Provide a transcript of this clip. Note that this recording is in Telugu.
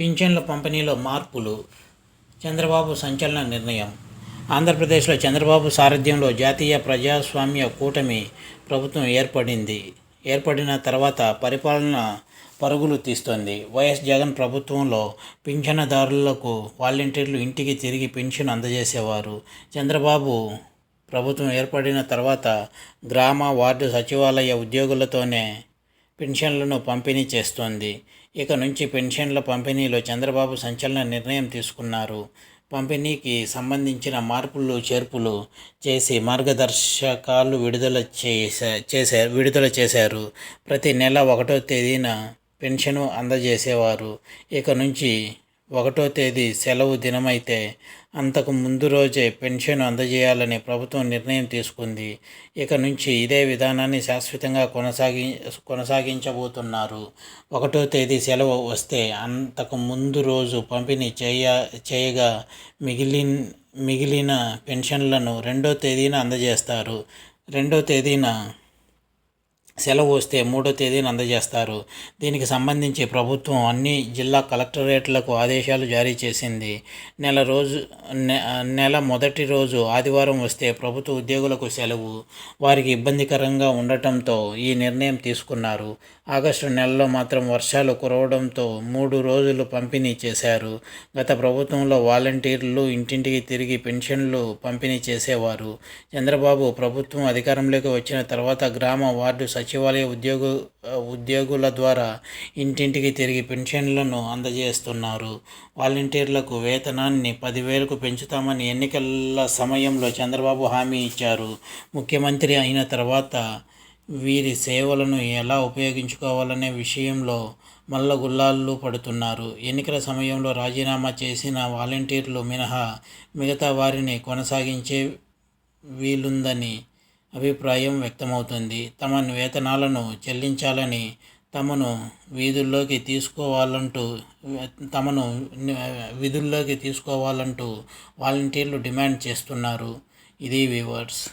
పింఛన్ల పంపిణీలో మార్పులు చంద్రబాబు సంచలన నిర్ణయం. ఆంధ్రప్రదేశ్లో చంద్రబాబు సారథ్యంలో జాతీయ ప్రజాస్వామ్య కూటమి ప్రభుత్వం ఏర్పడింది. ఏర్పడిన తర్వాత పరిపాలన పరుగులు తీస్తోంది. వైఎస్ జగన్ ప్రభుత్వంలో పింఛనదారులకు వాలంటీర్లు ఇంటికి తిరిగి పెన్షన్ అందజేసేవారు. చంద్రబాబు ప్రభుత్వం ఏర్పడిన తర్వాత గ్రామ వార్డు సచివాలయ ఉద్యోగులతోనే పెన్షన్లను పంపిణీ చేస్తోంది. ఇక నుంచి పెన్షన్ల పంపిణీలో చంద్రబాబు సంచలన నిర్ణయం తీసుకున్నారు. పంపిణీకి సంబంధించిన మార్పులు చేర్పులు చేసి మార్గదర్శకాలు విడుదల చేసా చేశారు విడుదల చేశారు. ప్రతి నెల ఒకటో తేదీన పెన్షను అందజేసేవారు. ఇక నుంచి ఒకటో తేదీ సెలవు దినమైతే అంతకు ముందు రోజే పెన్షన్ అందజేయాలని ప్రభుత్వం నిర్ణయం తీసుకుంది. ఇక నుంచి ఇదే విధానాన్ని శాశ్వతంగా కొనసాగి కొనసాగించబోతున్నారు. ఒకటో తేదీ సెలవు వస్తే అంతకు ముందు రోజు పంపిణీ చేయ చేయగా మిగిలిన మిగిలిన పెన్షన్లను రెండో తేదీన అందజేస్తారు. రెండో తేదీన సెలవు వస్తే మూడో తేదీన అందజేస్తారు. దీనికి సంబంధించి ప్రభుత్వం అన్ని జిల్లా కలెక్టరేట్లకు ఆదేశాలు జారీ చేసింది. నెల రోజు నెల మొదటి రోజు ఆదివారం వస్తే ప్రభుత్వ ఉద్యోగులకు సెలవు. వారికి ఇబ్బందికరంగా ఉండటంతో ఈ నిర్ణయం తీసుకున్నారు. ఆగస్టు నెలలో మాత్రం వర్షాలు కురవడంతో మూడు రోజులు పంపిణీ చేశారు. గత ప్రభుత్వంలో వాలంటీర్లు ఇంటింటికి తిరిగి పెన్షన్లు పంపిణీ చేసేవారు. చంద్రబాబు ప్రభుత్వం అధికారంలోకి వచ్చిన తర్వాత గ్రామ వార్డు సచివాలయ ఉద్యోగు ఉద్యోగుల ద్వారా ఇంటింటికి తిరిగి పెన్షన్లను అందజేస్తున్నారు. వాలంటీర్లకు వేతనాన్ని పదివేలకు పెంచుతామని ఎన్నికల సమయంలో చంద్రబాబు హామీ ఇచ్చారు. ముఖ్యమంత్రి అయిన తర్వాత వీరి సేవలను ఎలా ఉపయోగించుకోవాలనే విషయంలో మల్లగుల్లాళ్ళు పడుతున్నారు. ఎన్నికల సమయంలో రాజీనామా చేసిన వాలంటీర్లు మినహా మిగతా వారిని కొనసాగించే వీలుందని అభిప్రాయం వ్యక్తమవుతుంది. తమ వేతనాలను చెల్లించాలని తమను వీధుల్లోకి తీసుకోవాలంటూ తమను విధుల్లోకి తీసుకోవాలంటూ వాలంటీర్లు డిమాండ్ చేస్తున్నారు. ఇది వ్యూవర్స్